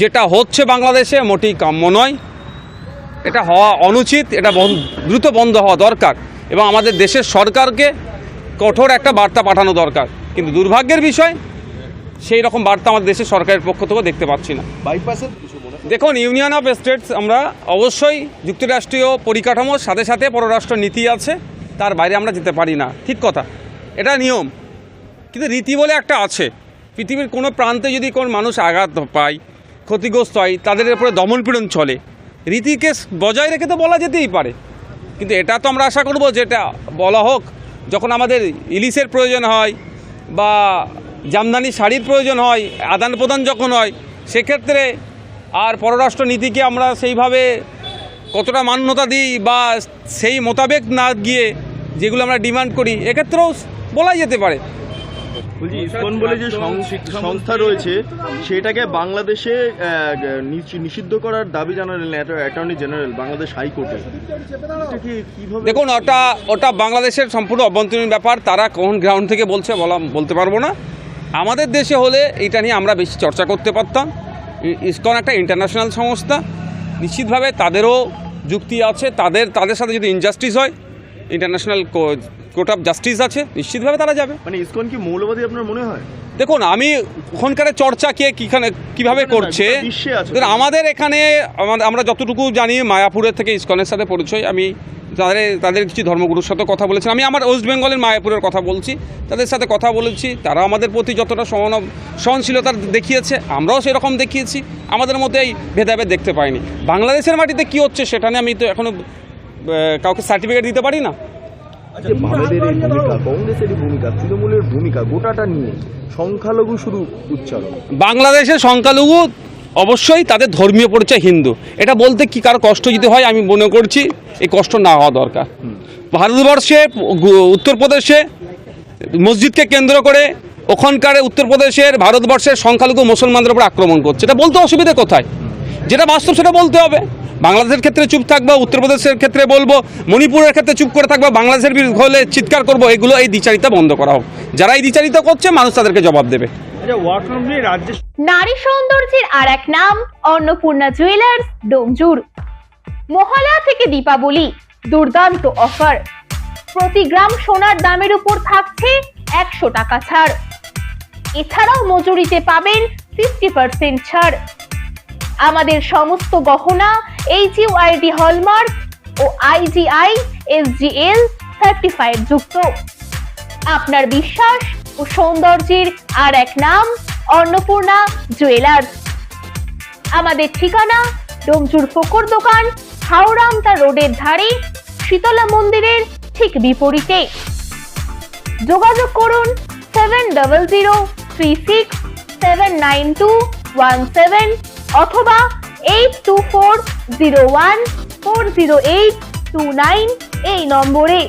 যেটা হচ্ছে বাংলাদেশে মোটেই কাম্য নয়। এটা হওয়া অনুচিত এটা দ্রুত বন্ধ হওয়া দরকার এবং আমাদের দেশের সরকারকে কঠোর একটা বার্তা পাঠানো দরকার। কিন্তু দুর্ভাগ্যের বিষয় সেই রকম বার্তা আমাদের দেশের সরকারের পক্ষ থেকেও দেখতে পাচ্ছি না। বাইপাসের? দেখুন ইউনিয়ন অফ স্টেটস আমরা অবশ্যই যুক্তরাষ্ট্রীয় পরিকাঠামোর সাথে সাথে পররাষ্ট্র নীতি আছে তার বাইরে আমরা যেতে পারি না। ঠিক কথা। এটা নিয়ম। কিন্তু রীতি বলে একটা আছে। পৃথিবীর কোনো প্রান্তে যদি কোন মানুষ আঘাত পায় ক্ষতিগ্রস্ত হয়, তাদের উপরে দমনপীড়ন চলে। রীতিকে বজায় রেখে তো বলা যেতেই পারে। কিন্তু এটা তো আমরা আশা করব যেটা বলা হোক, যখন আমাদের ইলিশের প্রয়োজন হয় বা জামদানি শাড়ির প্রয়োজন হয়, আদান প্রদান যখন হয়, সেক্ষেত্রে আর পররাষ্ট্র নীতিকে আমরা সেইভাবে কতটা মান্যতা দিই বা সেই মোতাবেক না গিয়ে যেগুলো আমরা ডিমান্ড করি, এক্ষেত্রেও বলা যেতে পারে। বলছি ইসকন বলে যে সং- সংস্থা রয়েছে সেটাকে বাংলাদেশে নিষিদ্ধ করার দাবি জানালেন অ্যাটর্নি জেনারেল বাংলাদেশ হাইকোর্টে। দেখুন ওটা ওটা বাংলাদেশের সম্পূর্ণ অভ্যন্তরীণ ব্যাপার তারা কোন গ্রাউন্ড থেকে বলছে বলা বলতে পারব না। আমাদের দেশে হলে এটা নিয়ে আমরা বেশি চর্চা করতে পারতাম। ইসকন একটা ইন্টারন্যাশনাল সংস্থা নিশ্চিতভাবে তাদেরও যুক্তি আছে তাদের তাদের সাথে যদি ইনজাস্টিস হয় ইন্টারন্যাশনাল কোর্ট অফ জাস্টিস আছে নিশ্চিতভাবে তারা যাবে। মানে ইসকন কি মৌলবাদী আপনার মনে হয়? দেখুন আমি ওখানকার চর্চা কে কীখানে কীভাবে করছে? আমাদের এখানে আমরা যতটুকু জানি মায়াপুরের থেকে ইসকনের সাথে পরিচয় আমি তাদের তাদের কিছু ধর্মগুরুর সাথে কথা বলেছি। আমি আমার ওয়েস্ট বেঙ্গলের মায়াপুরের কথা বলছি তাদের সাথে কথা বলেছি তারা আমাদের প্রতি যতটা সহন সহনশীলতা দেখিয়েছে আমরাও সেরকম দেখিয়েছি আমাদের মধ্যে এই ভেদাভেদ দেখতে পাইনি। বাংলাদেশের মাটিতে কি হচ্ছে সেটা নিয়ে আমি তো এখনও কাউকে সার্টিফিকেট দিতে পারি না? যে এই ভূমিকা কংগ্রেসের ভূমিকা তৃণমূলের ভূমিকা গোটাটা নিয়ে সংখ্যালঘু শুধু উচ্চারণ। বাংলাদেশের সংখ্যালঘু অবশ্যই তাদের ধর্মীয় পরিচয় হিন্দু। এটা বলতে কি কারও কষ্ট যদি হয় আমি মনে করছি এই কষ্ট না হওয়া দরকার। ভারতবর্ষে উত্তরপ্রদেশে মসজিদকে কেন্দ্র করে ওখানকার উত্তরপ্রদেশের ভারতবর্ষের সংখ্যালঘু মুসলমানদের উপর আক্রমণ করছে। এটা বলতে অসুবিধা কোথায়? যেটা বাস্তব সেটা বলতে হবে। বাংলাদেশের ক্ষেত্রে চুপ থাকব উত্তরপ্রদেশের ক্ষেত্রে বলব মণিপুরের ক্ষেত্রে চুপ করে থাকব বাংলাদেশের বিরুদ্ধে হলে চিৎকার করব এগুলো এই দ্বিচারিতা বন্ধ করা হোক। যারা এই দ্বিচারিতা করছে মানুষ তাদেরকে জবাব দেবে। নারী সৌন্দর্যের আর এক নাম অন্নপূর্ণা জুয়েলার্স ডোমজুর। মহালয়া থেকে দীপাবলি দুর্দান্ত অফার। প্রতি গ্রাম সোনার দামের উপর থাকছে একশো টাকা ছাড়। এছাড়াও মজুরিতে পাবেন ফিফটি পার্সেন্ট ছাড়। আমাদের সমস্ত গহনা এইচ ইউআইডি হলমার্ক ও আইজিআই এসজিএল সার্টিফাইড যুক্ত। আপনার বিশ্বাস ও সৌন্দর্যের আর এক নাম, অন্নপূর্ণা জুয়েলার্স আমাদের ঠিকানা ডোমচুর ফোকর দোকান, হাওড়ামতা রোডের ধারে, শীতলা মন্দিরের ঠিক বিপরীতে। যোগাযোগ করুন seven double zero three six seven nine two one seven অথবা eight two four zero one four zero eight two nine এই নম্বরে।